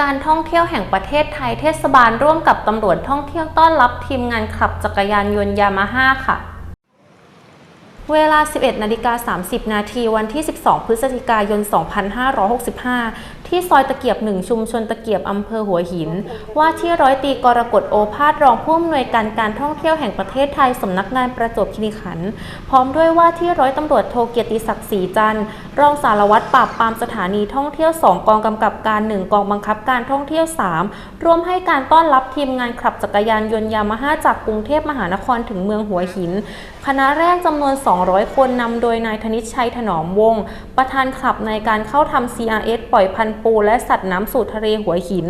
การท่องเที่ยวแห่งประเทศไทยเทศบาลร่วมกับตำรวจท่องเที่ยวต้อนรับทีมงานขับจักรยานยนต์ยามาฮ่าค่ะ เวลา 11นาฬิกา30 นาทีวันที่ 12 พฤศจิกายน 2565 ที่ซอยตะเกียบ1ชุมชนตะเกียบอำเภอหัวหิน ว่าที่ร้อยตีกรกฎโอภาสรองผู้อำนวยการการท่องเที่ยวแห่งประเทศไทยสำนักงานประจวบคีรีขันธ์พร้อมด้วยว่าที่ร้อยตำรวจโทเกียรติศักดิ์ศรีจันทร์รองสารวัตรปราบปรามสถานีท่องเที่ยว 2 กองกำกับการ 1 กองบังคับการท่องเที่ยว 3 ร่วมให้การต้อนรับทีมงานขับจักรยานยนต์ยามาฮ่าจากกรุงเทพมหานครถึงเมืองหัวหิน คณะแรกจำนวน 200 คนนำโดยนายธนิชชัยถนอมวงศ์ประธานขับในการเข้าทำ CRS ปล่อยพันธปูและสัตว์น้ำสู่ทะเลหัวหิน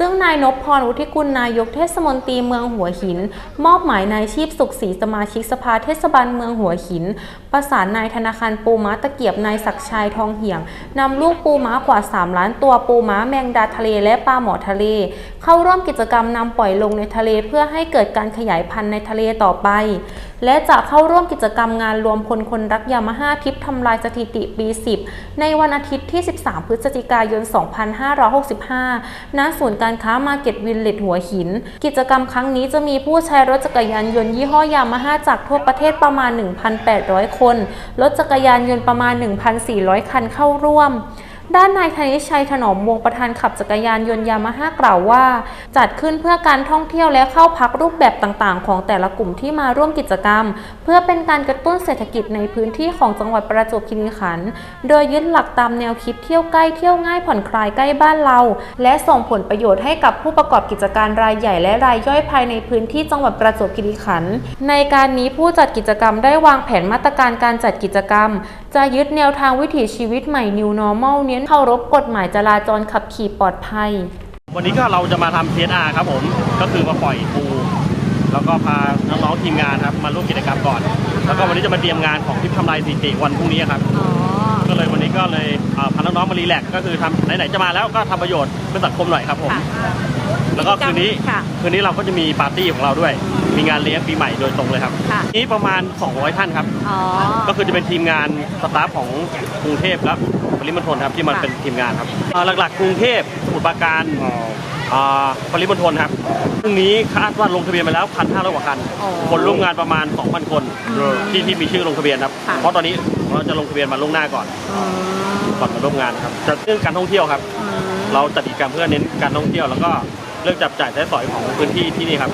ซึ่งนายนพพรวุฒิกุลนายกเทศมนตรีเมืองหัวหิน มอบหมายนายชีพสุขศรีสมาชิกสภาเทศบาลเมืองหัวหิน ประสานนายธนาคารปูม้าตะเกียบนายศักชัยทองเหี่ยงนำลูกปูม้ากว่า 3 ล้านตัวปูม้าแมงดาทะเลและปลาหมอทะเล เข้าร่วมกิจกรรมนำปล่อยลงในทะเลเพื่อให้เกิดการขยายพันธุ์ในทะเลต่อไปและจะเข้าร่วมกิจกรรมงานรวมพลคนรักยามาฮ่าทิปทำลายสถิติปี 10 ในวันอาทิตย์ที่ 13 พฤศจิกายน 2565 ณ ศูนย์การค้ามาเก็ตวิลเลจหัวหิน กิจกรรมครั้งนี้จะมีผู้ใช้รถจักรยานยนต์ยี่ห้อยามาฮ่าจากทั่วประเทศประมาณ 1,800 คน รถจักรยานยนต์ประมาณ 1,400 คันเข้าร่วม ด้านนายธนิชัยถนอมวงประธานขับจักรยานยนต์ยามาฮ่ากล่าวว่า จัดขึ้นเพื่อการท่องเที่ยวและเข้าพักรูปแบบต่างๆ ของแต่ละกลุ่มที่มาร่วมกิจกรรม เพื่อเป็นการกระตุ้นเศรษฐกิจในพื้นที่ของจังหวัดประจวบคีรีขันธ์โดยยึดหลักตามแนวคิดเที่ยวใกล้เที่ยวง่ายผ่อนคลายใกล้บ้านเรา และส่งผลประโยชน์ให้กับผู้ประกอบกิจการรายใหญ่และรายย่อยภายในพื้นที่จังหวัดประจวบคีรีขันธ์ในการนี้ผู้จัดกิจกรรมได้วางแผนมาตรการการจัดกิจกรรม จะยึดแนวทางวิถีชีวิตใหม่ New Normal เน้นเคารพกฎหมายจราจรขับขี่ปลอดภัย วันนี้ก็เราจะมาทำ CSR ครับผม ก็คือมาปล่อยปูแล้วก็พาน้องๆทีมงานครับมาร่วมกิจกรรมก่อน แล้วก็วันนี้จะมาเตรียมงานของทิพย์ทำลายสถิติวันพรุ่งนี้ครับก็เลยวันนี้ก็เลยพาน้องๆมารีแลกซ์ก็คือทำไหนๆจะมาแล้วก็ทำประโยชน์เพื่อสังคมหน่อยครับผม แล้วก็คืนนี้ค่ะ คืนนี้เราก็จะมีปาร์ตี้ของเราด้วย มีงานเลี้ยงปีใหม่โดยตรงเลยครับ ค่ะนี้ประมาณ 200 ท่านครับ อ๋อ ก็คือจะเป็นทีมงานสตาฟของกรุงเทพและปริมณฑลครับที่มาค่ะ เป็นทีมงานครับเอ่อหลักๆ กรุงเทพสมุทรปราการอ่าปริมณฑลครับพรุ่งนี้คาดว่าลงทะเบียนไปแล้ว1,500กว่าคันอ๋อคนร่วมงานประมาณ 2,000 คนอืมที่ที่มีชื่อลงทะเบียนครับ ค่ะ เพราะตอนนี้เราจะลงทะเบียนมาล่วงหน้าก่อน อืม ก่อนมาร่วมงานครับจะเรื่องการท่องเที่ยวครับ อืม เราจัดกิจกรรมเพื่อเน้นการท่องเที่ยวแล้วก็เรื่องจับจ่ายใช้สอยของพื้นที่ที่นี่ครับ